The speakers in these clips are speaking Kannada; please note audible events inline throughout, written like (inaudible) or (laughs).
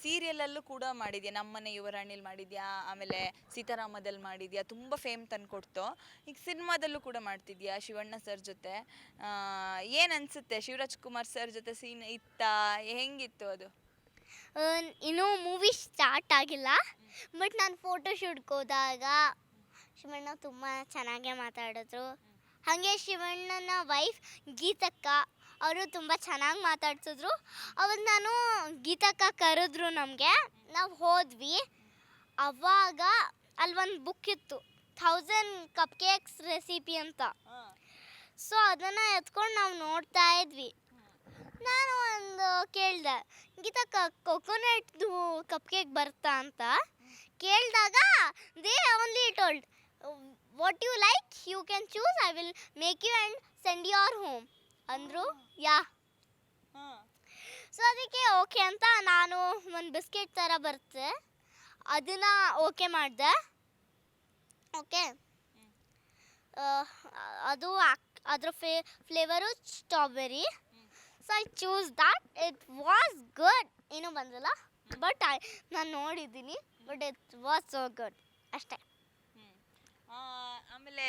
ಸೀರಿಯಲಲ್ಲೂ ಕೂಡ ಮಾಡಿದ್ಯಾ? ನಮ್ಮನೆ ಯುವರಾಣಿಲಿ ಮಾಡಿದ್ಯಾ? ಆಮೇಲೆ ಸೀತಾರಾಮದಲ್ಲಿ ಮಾಡಿದ್ಯಾ? ತುಂಬ ಫೇಮ್ ತಂದ್ಕೊಡ್ತು ಈಗ ಸಿನಿಮಾದಲ್ಲೂ ಕೂಡ ಮಾಡ್ತಿದ್ಯಾ ಶಿವಣ್ಣ ಸರ್ ಜೊತೆ? ಏನು ಅನಿಸುತ್ತೆ? ಶಿವರಾಜ್ ಕುಮಾರ್ ಸರ್ ಜೊತೆ ಸೀನ್ ಇತ್ತಾ? ಹೆಂಗಿತ್ತು ಅದು? ಇನ್ನೂ ಮೂವಿ ಸ್ಟಾರ್ಟ್ ಆಗಿಲ್ಲ. ಬಟ್ ನಾನು ಫೋಟೋ ಶೂಟ್ಗೆ ಹೋದಾಗ ಶಿವಣ್ಣ ತುಂಬ ಚೆನ್ನಾಗೇ ಮಾತಾಡಿದ್ರು. ಹಾಗೆ ಶಿವಣ್ಣನ ವೈಫ್ ಗೀತಕ್ಕ ಅವರು ತುಂಬ ಚೆನ್ನಾಗಿ ಮಾತಾಡ್ಸಿದ್ರು. ಅವತ್ತು ನಾನು ಗೀತಕ್ಕ ಕರೆದ್ರು ನಮಗೆ. ನಾವು ಹೋದ್ವಿ. ಅವಾಗ ಅಲ್ಲಿ ಒಂದು ಬುಕ್ ಇತ್ತು. ಥೌಸಂಡ್ ಕಪ್ ಕೇಕ್ಸ್ ರೆಸಿಪಿ ಅಂತ ಸೊ ಅದನ್ನು ಎತ್ಕೊಂಡು ನಾವು ನೋಡ್ತಾ ಇದ್ವಿ. ನಾನು ಒಂದು ಕೇಳಿದೆ ಗೀತಕ್ಕ ಕೊಕೊನಟ್ದು ಕಪ್ ಕೇಕ್ ಬರ್ತಾ ಅಂತ? ಕೇಳಿದಾಗ they only told what you like you can choose I will make you and send your home ಅಂದರು ಯಾ. ಸೊ ಅದಕ್ಕೆ ಓಕೆ ಅಂತ ನಾನು ಒಂದು ಬಿಸ್ಕೆಟ್ ಥರ ಬರುತ್ತೆ ಅದನ್ನು ಓಕೆ ಮಾಡಿದೆ. ಓಕೆ ಅದು ಅದ್ರ fee flavour strawberry so I choose that it was good ಏನೂ ಬಂದಿಲ್ಲ. ಬಟ್ ಐ ನಾನು ನೋಡಿದ್ದೀನಿ. But it was so good ಅಷ್ಟೇ ಆ, ಆಮೇಲೆ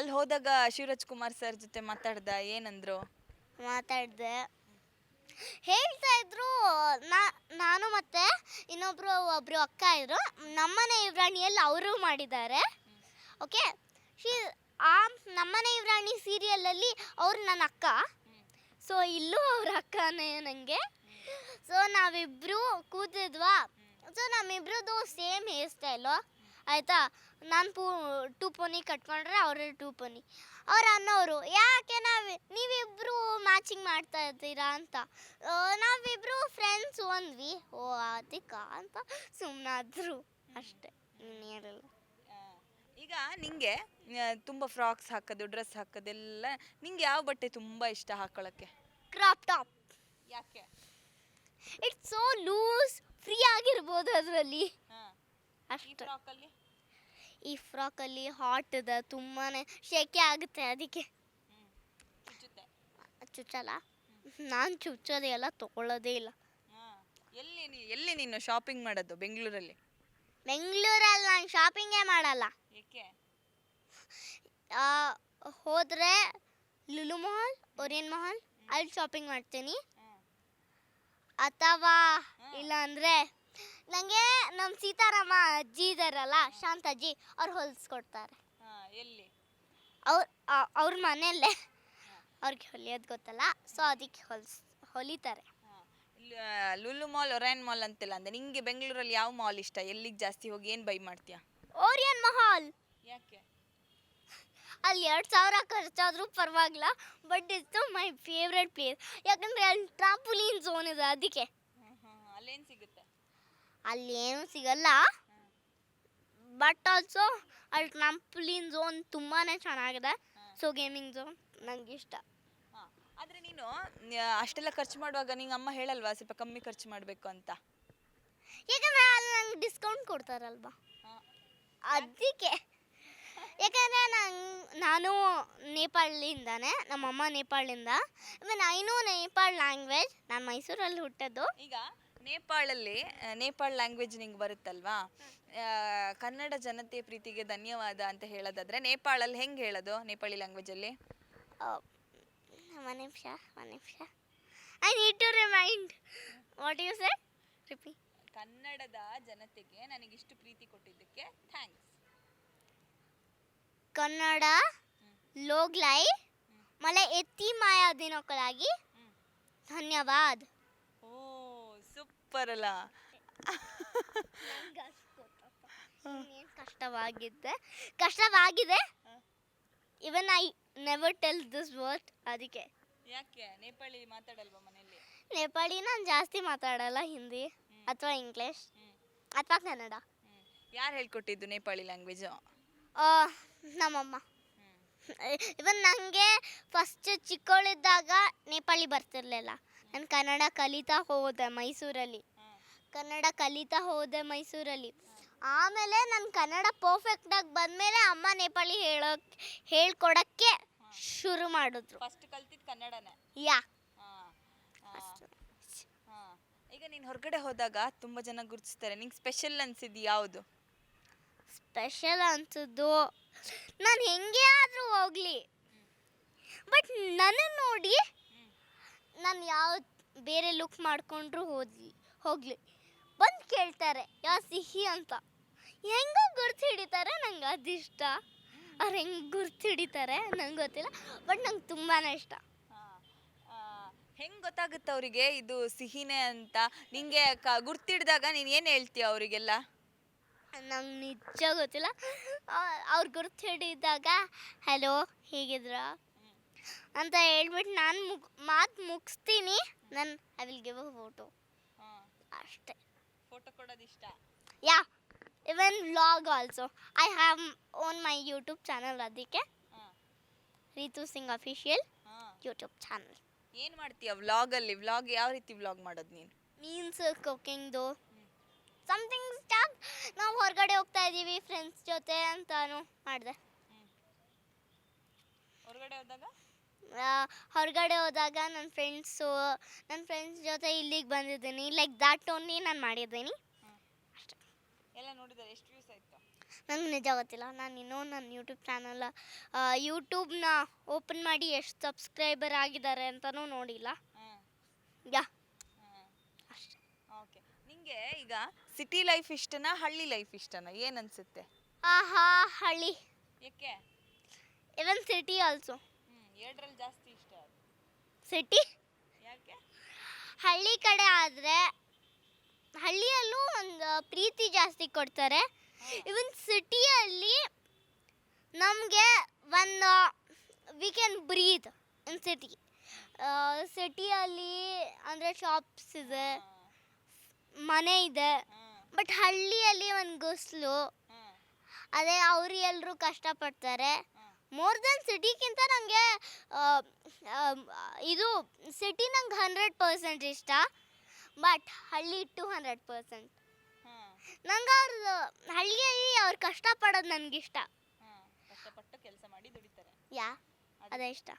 ಅಲ್ಲಿ ಹೋದಾಗ ಶಿವರಾಜ್ ಕುಮಾರ್ ಸರ್ ಜೊತೆ ಮಾತಾಡ್ದ, ಏನಂದ್ರು? ಮಾತಾಡಿದೆ. ಹೇಳ್ತಾ ಇದ್ರು ನಾನು ಮತ್ತೆ ಇನ್ನೊಬ್ರು, ಒಬ್ರು ಅಕ್ಕ ಇದ್ರು. ನಮ್ಮನೆ ಇವ್ರಾಣಿಯಲ್ಲಿ ಅವರು ಮಾಡಿದ್ದಾರೆ. ಓಕೆ? ಶಿ, ಆ ನಮ್ಮನೆ ಸೀರಿಯಲ್ ಸೀರಿಯಲಲ್ಲಿ ಅವ್ರು ನನ್ನ ಅಕ್ಕ. ಸೊ, ಇಲ್ಲೂ ಅವ್ರ ಅಕ್ಕನೇ ನನಗೆ ಸೊ, ನಾವಿಬ್ರು ಕೂತಿದ್ವಾ. ಸೊ, ನಮ್ಮಿಬ್ರದ್ದು ಸೇಮ್ ಹೇರ್ ಸ್ಟೈಲು. ಆಯಿತಾ? ನಾನು ಪೂ ಟೂ ಪೋನಿ ಕಟ್ಕೊಂಡ್ರೆ ಅವರು ಟೂ ಪೋನಿ ಅವ್ರು ಅನ್ನೋರು ಯಾಕೆ ನಾವು ನೀವಿಬ್ಬರು ಮ್ಯಾಚಿಂಗ್ ಮಾಡ್ತಾ ಇದ್ದೀರಾ ಅಂತ? ನಾವಿಬ್ಬರು ನಾವಿಬ್ರು ಫ್ರೆಂಡ್ಸ್ ಒಂದ್ವಿ. ಓ ಅದಕ್ಕ ಅಂತ ಸುಮ್ಮನಾದ್ರು ಅಷ್ಟೇ. ಇನ್ನೇನಿಲ್ಲ ಆ, ಈಗ ನಿಂಗೆ ತುಂಬ ಫ್ರಾಕ್ಸ್ ಹಾಕೋದು ಡ್ರೆಸ್ ಹಾಕೋದೆಲ್ಲ ನಿಂಗೆ ಯಾವ ಬಟ್ಟೆ ತುಂಬ ಇಷ್ಟ ಹಾಕೊಳ್ಳೋಕ್ಕೆ ಕ್ರಾಪ್ ಟಾಪ್ ಯಾಕೆ? ಇಟ್ಸ್ ಸೋ ಲೂಸ್ ಫ್ರೀ ಆಗಿರ್ಬೋದು ಅದರಲ್ಲಿ. ಅಷ್ಟು. ಫ್ರಾಕಲ್ಲಿ ಈ ಫ್ರಾಕಲ್ಲಿ ಹಾಟ್ ಇದೆ ತುಂಬಾ ಶೆಕೆ ಆಗುತ್ತೆ ಅದಕ್ಕೆ. ಚುಚ್ಚಲ್ಲ? ನಾನು ಚುಚ್ಚೋದೇ ಎಲ್ಲ ತಗೊಳ್ಳೋದೇ ಇಲ್ಲ. ಎಲ್ಲಿ ನೀ ಎಲ್ಲಿ ನೀನು ಶಾಪಿಂಗ್ ಮಾಡೋದು ಬೆಂಗಳೂರಲ್ಲಿ? ಬೆಂಗಳೂರಲ್ಲಿ ನಾನು ಶಾಪಿಂಗೇ ಮಾಡಲ್ಲ. ಏಕೆ? ಆ, ಹೋದ್ರೆ ಲುಲು ಮಾಲ್ ಒರಿಯನ್ ಮಾಲ್ ಅಲ್ಲಿ ಶಾಪಿಂಗ್ ಮಾಡ್ತೀನಿ. ಅಥವಾ ಇಲ್ಲ ಅಂದರೆ ನನಗೆ ನಮ್ಮ ಸೀತಾರಾಮ ಅಜ್ಜಿ ಇದಾರಲ್ಲ ಶಾಂತಜ್ಜಿ ಅವ್ರು ಹೊಲಿಸ್ಕೊಡ್ತಾರೆ ಹಾ, ಎಲ್ಲಿ? ಅವ್ರ ಅವ್ರ ಮನೆಯಲ್ಲೇ. ಅವ್ರಿಗೆ ಹೊಲಿಯೋದು ಗೊತ್ತಲ್ಲ ಸೊ ಅದಕ್ಕೆ ಹೊಲ್ಸ್ ಹೊಲಿತಾರೆ. ಹಾ. ಆ, ಲುಲು ಮಾಲ್ ಒರೈನ್ ಮಾಲ್ ಅಂತಿಲ್ಲ ಅಂದ್ರೆ ನಿಂಗೆ ಬೆಂಗಳೂರಲ್ಲಿ ಯಾವ ಮಾಲ್ ಇಷ್ಟ? ಎಲ್ಲಿಗೆ ಜಾಸ್ತಿ ಹೋಗಿ ಏನು ಬೈ ಮಾಡ್ತೀಯಾ? Orion mall. ಯಾಕೆ? ಅಲ್ಲಿ ಎರಡು ಸಾವಿರ ಖರ್ಚಾದರೂ ಪರವಾಗಿಲ್ಲ but it's my favourite place ಯಾಕಂದರೆ ಅಲ್ಲಿ ಟ್ರಾಂಪುಲಿನ್ ಝೋನ್ ಇದೆ ಅದಕ್ಕೆ. ಅಲ್ಲೇನು ಸಿಗುತ್ತೆ? ಅಲ್ಲಿ ಏನೂ ಸಿಗಲ್ಲ. ಬಟ್ ಆಲ್ಸೋ ಅಲ್ಲಿ ಟ್ರಂಪ್ಲಿನ್ ಝೋನ್ ತುಂಬಾ ಚೆನ್ನಾಗಿದೆ. ಸೊ ಗೇಮಿಂಗ್ ಝೋನ್ ನಂಗೆ ಇಷ್ಟ. ಆದರೆ ನೀನು ಅಷ್ಟೆಲ್ಲ ಖರ್ಚು ಮಾಡುವಾಗ ನಿಂಗೆ ಅಮ್ಮ ಹೇಳಲ್ವಾ ಸ್ವಲ್ಪ ಕಮ್ಮಿ ಖರ್ಚು ಮಾಡಬೇಕು ಅಂತ? ಯಾಕಂದರೆ ಅಲ್ಲಿ ನಂಗೆ ಡಿಸ್ಕೌಂಟ್ ಕೊಡ್ತಾರಲ್ವಾ. ಅದಕ್ಕೆ. ಯಾಕಂದರೆ ನಂಗೆ ನಾನು ನೇಪಾಳಿಂದಾನೆ ನಮ್ಮಮ್ಮ ನೇಪಾಳಿಂದ. ಇವನ್ ಐನೂ ನೇಪಾಳ್ ಲ್ಯಾಂಗ್ವೇಜ್ ನಾನು ಮೈಸೂರಲ್ಲಿ ಹುಟ್ಟಿದ್ದು. ಈಗ? ನೇಪಾಳಲ್ಲಿ ನೇಪಾಳ್ ಲ್ಯಾಂಗ್ವೇಜ್ ನಿಂಗೆ ಬರುತ್ತಲ್ವಾ? ಕನ್ನಡ ಜನತೆ ಪ್ರೀತಿಗೆ ಧನ್ಯವಾದ ಅಂತ ಹೇಳೋದಾದ್ರೆ ನೇಪಾಳಲ್ಲಿ ಹೆಂಗೆ ಹೇಳೋದು ನೇಪಾಳಿ ಲ್ಯಾಂಗ್ವೇಜಲ್ಲಿ ಅಲ್ಲಿ? ನಿಮಿಷ ಒಂದು ನಿಮಿಷ. I need to remind what you say ರಿಪಿ ಕನ್ನಡದ ಜನತೆಗೆ ನನಗೆ ಇಷ್ಟು ಪ್ರೀತಿ ಕೊಟ್ಟಿದ್ದಕ್ಕೆ ಥ್ಯಾಂಕ್ಸ್ ಕನ್ನಡ ಲೋಗ್ಲೈ ಮಲೆ ಎತ್ತಿ ಮಾಯಾ ದಿನಕ್ಕಾಗಿ ಧನ್ಯವಾದ. ಸೂಪರ್ ಅಲ್ಲ ಕಷ್ಟವಾಗಿದೆ? ಕಷ್ಟವಾಗಿದೆ? Even I never tell this word ಅದಕ್ಕೆ. ಯಾಕೆ? ನೇಪಾಳಿ ಮಾತಾಡಲ್ವಾ ಮನೆಯಲ್ಲಿ? ನೇಪಾಳಿ ನಾನು ಜಾಸ್ತಿ ಮಾತಾಡಲ್ಲ ಹಿಂದಿ ಅಥವಾ ಇಂಗ್ಲಿಷ್ ಅಥವಾ ಕನ್ನಡ. ಯಾರು ಹೇಳ್ಕೊಟ್ಟಿದ್ದು ನೇಪಾಳಿ ಲ್ಯಾಂಗ್ವೇಜು ಆ, ನಮ್ಮಮ್ಮ. ಇವನ್ ನನಗೆ ಫಸ್ಟ್ ಚಿಕ್ಕವಳಿದ್ದಾಗ ನೇಪಾಳಿ ಬರ್ತಿರ್ಲಿಲ್ಲ. ನಾನು ಕನ್ನಡ ಕಲಿತಾ ಹೋದೆ ಮೈಸೂರಲ್ಲಿ. ಕನ್ನಡ ಕಲಿತಾ ಹೋದೆ ಮೈಸೂರಲ್ಲಿ. ಆಮೇಲೆ ನಾನು ಕನ್ನಡ ಪರ್ಫೆಕ್ಟಾಗಿ ಬಂದಮೇಲೆ ಅಮ್ಮ ನೇಪಾಳಿ ಹೇಳೋಕ್ ಹೇಳ್ಕೊಡೋಕ್ಕೆ ಶುರು ಮಾಡಿದ್ರು. ಫಸ್ಟ್ ಕಲ್ತಿದ್ದು ಕನ್ನಡನೇ? ಯಾ. ಅಷ್ಟು. ಈಗ ನೀನು ಹೊರಗಡೆ ಹೋದಾಗ ತುಂಬ ಜನ ಗುರುತಿಸ್ತಾರೆ. ನಿಂಗೆ ಸ್ಪೆಷಲ್ ಅನ್ಸಿದ್ದು ಯಾವುದು? ಸ್ಪೆಷಲ್ ಅನ್ಸಿದ್ದು ನಾನು ಹೆಂಗೆ ಆದರೂ ಹೋಗಲಿ. ಬಟ್ ನನ್ನ ನೋಡಿ ನಾನು ಯಾವ ಬೇರೆ ಲುಕ್ ಮಾಡಿಕೊಂಡ್ರು ಹೋದ್ಲಿ ಹೋಗಲಿ. ಬಂದು ಕೇಳ್ತಾರೆ ಯಾವ ಸಿಹಿ ಅಂತ. ಹೆಂಗೋ ಗುರ್ತು ಹಿಡಿತಾರೆ ನಂಗೆ ಅದಿಷ್ಟ. ಅವ್ರು ಹೆಂಗೆ ಗುರ್ತು ಹಿಡಿತಾರೆ ನಂಗೆ ಗೊತ್ತಿಲ್ಲ ಬಟ್ ನಂಗೆ ತುಂಬಾ ಇಷ್ಟ. ಹೆಂಗೆ ಗೊತ್ತಾಗುತ್ತೆ ಅವರಿಗೆ ಇದು ಸಿಹಿನೇ ಅಂತ? ನಿಂಗೆ ಕ ಗುರ್ತಿಡ್ದಾಗ ನೀನು ಏನು ಹೇಳ್ತೀಯ ಅವರಿಗೆಲ್ಲ? ನಂಗೆ ನಿಜ ಗೊತ್ತಿಲ್ಲ. ಅವ್ರು ಗುರ್ತು ಹಿಡಿದಾಗ ಹಲೋ ಹೇಗಿದ್ರ? ಅಂತ ಹೇಳ್ಬಿಟ್ಟು ನಾನು ಮುಗ್ ಮಾತು ಮುಗಿಸ್ತೀನಿ. ನನ್ I will give a photo ಅಷ್ಟೇ. ಫೋಟೋ ಕೊಡೋದು ಇಷ್ಟ ಯಾ even vlog also I have own my YouTube channel ಅದಕ್ಕೆ Ritu Singh official YouTube channel ಏನು ಮಾಡ್ತೀಯ ವ್ಲಾಗಲ್ಲಿ ವ್ಲಾಗ್ ಯಾವ ರೀತಿ ವ್ಲಾಗ್ ಮಾಡೋದು ನೀನು? ಮೀನ್ಸ್ ಕುಕಿಂಗ್ದು ಸಮಥಿಂಗ್ ಸ್ಟಾಪ್ ನಾವು ಹೊರಗಡೆ ಹೋಗ್ತಾ ಇದ್ದೀವಿ ಫ್ರೆಂಡ್ಸ್ ಜೊತೆ ಅಂತಾನು ಮಾಡಿದೆ. ಹೊರಗಡೆ ಹೋದಾಗ? ಹೊರಗಡೆ ಹೋದಾಗ ನನ್ನ ಫ್ರೆಂಡ್ಸು ನನ್ನ ಫ್ರೆಂಡ್ಸ್ ಜೊತೆ ಇಲ್ಲಿಗೆ ಬಂದಿದ್ದೀನಿ. ಲೈಕ್ ದಾಟ್ ಓನ್ಲಿ ನಾನು ಮಾಡಿದ್ದೀನಿ. ಎಲ್ಲ ನೋಡಿದ್ದಾರೆ ಎಷ್ಟು ವ್ಯೂಸ್ ಆಯಿತು? ನಂಗೆ ನಿಜ ಗೊತ್ತಿಲ್ಲ. ನಾನು ಇನ್ನೂ ನನ್ನ ಯೂಟ್ಯೂಬ್ ಚಾನಲ್ ಯೂಟ್ಯೂಬ್ನ ಓಪನ್ ಮಾಡಿ ಎಷ್ಟು ಸಬ್ಸ್ಕ್ರೈಬರ್ ಆಗಿದ್ದಾರೆ ಅಂತಲೂ ನೋಡಿಲ್ಲ. ಯಾ. ಅಷ್ಟೇ. ಓಕೆ ನಿಮಗೆ ಈಗ ಸಿಟಿ ಲೈಫ್ ಇಷ್ಟನಾ ಹಳ್ಳಿ ಲೈಫ್ ಇಷ್ಟನಾ? ಏನು ಅನ್ಸುತ್ತೆ? ಆಹಾ ಹಳ್ಳಿ. ಯಾಕೆ? ಇವನ್ ಸಿಟಿ ಆಲ್ಸೋ ಎರಡರಲ್ಲಿ ಜಾಸ್ತಿ ಇಷ್ಟ ಅದು. ಸಿಟಿ? ಯಾಕೆ? ಹಳ್ಳಿ ಕಡೆ ಆದರೆ ಹಳ್ಳಿಯಲ್ಲೂ ಒಂದು ಪ್ರೀತಿ ಜಾಸ್ತಿ ಕೊಡ್ತಾರೆ. ಇವನ್ ಸಿಟಿಯಲ್ಲಿ ನಮಗೆ ಒಂದು we can breathe in city ಸಿಟಿಯಲ್ಲಿ ಅಂದರೆ ಶಾಪ್ಸ್ ಇದೆ ಮನೆ ಇದೆ ಬಟ್ ಹಳ್ಳಿಯಲ್ಲಿ ಒಂದು ಗುಸ್ಲು ಅದೇ ಅವರು ಎಲ್ಲರೂ ಕಷ್ಟಪಡ್ತಾರೆ. ಮೋರ್ ದೆನ್ ಸಿಟಿಗಿಂತ ನನಗೆ ಇದು ಸಿಟಿ ನಂಗೆ ಹಂಡ್ರೆಡ್ ಪರ್ಸೆಂಟ್ ಇಷ್ಟ ಬಟ್ ಹಳ್ಳಿ ಟು ಹಂಡ್ರೆಡ್ ಪರ್ಸೆಂಟ್ ನಂಗೆ ಅವ್ರ ಹಳ್ಳಿಯಲ್ಲಿ ಅವ್ರು ಕಷ್ಟಪಡೋದು ನನಗಿಷ್ಟ ಕಷ್ಟಪಟ್ಟು ಕೆಲಸ ಮಾಡಿ ದುಡಿತಾರೆ. ಯಾ ಅದೇ. ಇಷ್ಟ.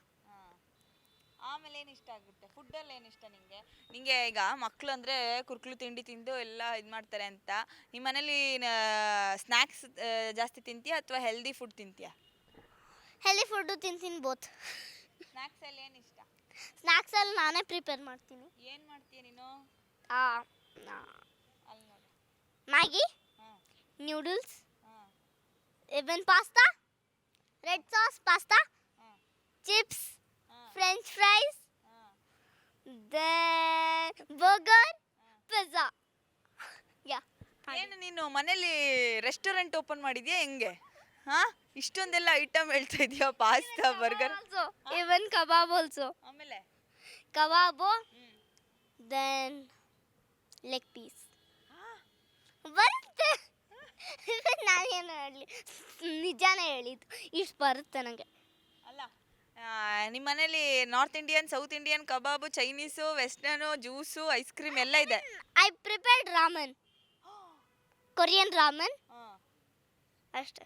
ಆಮೇಲೆ ಏನು ಇಷ್ಟ ಆಗುತ್ತೆ? ಫುಡ್ಡಲ್ಲಿ ಏನು ಇಷ್ಟ ನಿಮಗೆ ನಿಮಗೆ ಈಗ ಮಕ್ಕಳು ಅಂದರೆ ಕುರ್ಕುಲು ತಿಂಡಿ ತಿಂದು ಎಲ್ಲ ಇದು ಮಾಡ್ತಾರೆ ಅಂತ. ನಿಮ್ಮ ಮನೇಲಿ ಸ್ನ್ಯಾಕ್ಸ್ ಜಾಸ್ತಿ ತಿಂತೀಯಾ ಅಥವಾ ಹೆಲ್ದಿ ಫುಡ್ ತಿಂತೀಯಾ? ಹೆಲ್ದಿ ಫುಡ್ಡು ತಿಂತೀನಿ ಬೋತ್ ಸ್ನ್ಯಾಕ್ಸಲ್ಲಿ ಏನು ಇಷ್ಟ? ಸ್ನ್ಯಾಕ್ಸಲ್ಲಿ ನಾನೇ ಪ್ರಿಪೇರ್ ಮಾಡ್ತೀನಿ. ಏನು ಮಾಡ್ತೀಯ ನೀನು? ಅಲ್ಲಿ ನೋಡಿ. ಮ್ಯಾಗಿ ಹಾಂ. ನ್ಯೂಡಲ್ಸ್ ಹಾಂ. Even pasta red sauce pasta ಹಾಂ. ಚಿಪ್ಸ್ ಹಾಂ. ಫ್ರೆಂಚ್ ಫ್ರೈಸ್ ಹಾಂ. ದೆನ್ ಬರ್ಗರ್ ಪಿಜ್ಜಾ ಯಾ ಏನು ನೀನು ಮನೇಲಿ ರೆಸ್ಟೋರೆಂಟ್ ಓಪನ್ ಮಾಡಿದ್ಯಾ ಹೆಂಗೆ? ಹಾ? ಇಷ್ಟೊಂದೆಲ್ಲ ಐಟಮ್ ಹೇಳ್ತಾ ಇದೀಯಾ? Pasta burger also even kebab also ಆಮೇಲೆ? ಕಬಾಬು ದೆನ್ ಲೆಗ್ ಪೀಸ್ ಬರುತ್ತೆ. (laughs) ನಾನೇನು ಹೇಳಲಿ ನಿಜಾನೇ ಹೇಳಿದ್ದು. ಇಷ್ಟು ಬರುತ್ತೆ ನನಗೆ ಅಲ್ಲ ನಿಮ್ಮ ಮನೇಲಿ North Indian South Indian kebab Chinese western juice ice cream ಎಲ್ಲ ಇದೆ. I prepared ramen Korean ramen ಅಷ್ಟೇ.